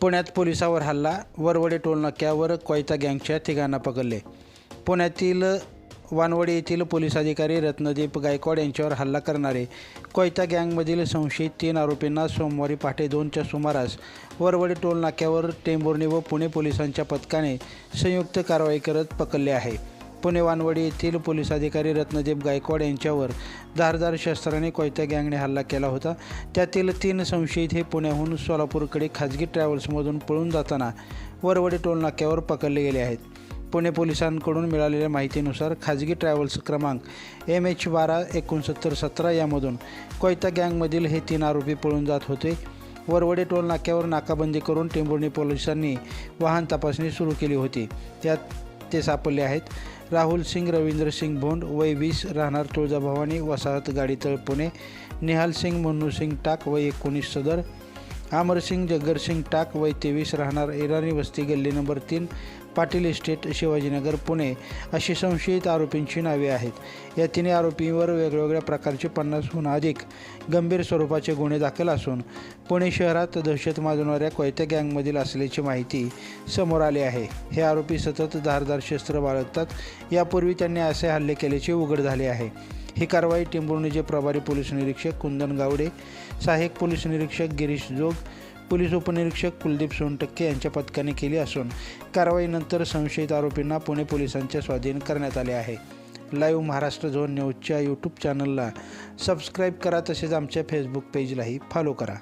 पुण्यात पोलिसावर हल्ला वरवडे टोलनाक्यावर कोयता गँगच्या ठिकाणा पकडले. पुण्यातील वानवडे येथील पोलीस अधिकारी रत्नदीप गायकवाड यांच्यावर हल्ला करणारे कोयता गँगमधील संशयित तीन आरोपींना सोमवारी पहाटे दोनच्या सुमारास वरवडे टोल नाक्यावर टेंभुर्णी व पुणे पोलिसांच्या पथकाने संयुक्त कारवाई करत पकडले आहे. पुणे वानवडी येथील पोलीस अधिकारी रत्नदीप गायकवाड यांच्यावर धारदार शस्त्राने कोयत्या गँगने हल्ला केला होता. त्यातील तीन संशयित हे पुण्याहून सोलापूरकडे खाजगी ट्रॅव्हल्समधून पळून जाताना वरवडी टोल नाक्यावर पकडले गेले आहेत. पुणे पोलिसांकडून मिळालेल्या माहितीनुसार खाजगी ट्रॅव्हल्स क्रमांक एम एच बारा एकोणसत्तर सतरा यामधून कोयता गँगमधील हे तीन आरोपी पळून जात होते. वरवडे टोल नाक्यावर नाकाबंदी करून टेंभुर्णी पोलिसांनी वाहन तपासणी सुरू केली होती. त्यात ते सापडले आहेत. राहुल सिंग रवींद्र सिंग भोंड वय वीस राहणार तुळजाभवानी वसाहत गाडीतळ पुणे निहाल सिंग मुन्नू सिंग टाक वय एकोणीस सदर अमरसिंग जग्गरसिंग टाक वय तेवीस राहणार. इराणी वस्ती गल्ली नंबर तीन पाटील इस्टेट शिवाजीनगर पुणे. अशी संशयित आरोपींची नावे आहेत. या तिन्ही आरोपींवर वेगवेगळ्या प्रकारचे पन्नासहून अधिक गंभीर स्वरूपाचे गुन्हे दाखल असून पुणे शहरात दहशत माजवणाऱ्या कोयत्या गँगमधील असल्याची माहिती समोर आली आहे. हे आरोपी सतत धारदार शस्त्र बाळगतात. यापूर्वी त्यांनी असे हल्ले केल्याचे उघड झाले आहे. ही कारवाई टेंभुर्णीचे प्रभारी पोलीस निरीक्षक कुंदन गावडे सहाय्यक पोलीस निरीक्षक गिरीश जोग पोलीस उपनिरीक्षक कुलदीप सोनटक्के यांच्या पथकाने केली असून कारवाईनंतर संशयित आरोपींना पुणे पोलिसांच्या स्वाधीन करण्यात आले आहे. लाईव्ह महाराष्ट्र झोन न्यूजच्या यूट्यूब चॅनलला सबस्क्राईब करा तसेच आमच्या फेसबुक पेजलाही फॉलो करा.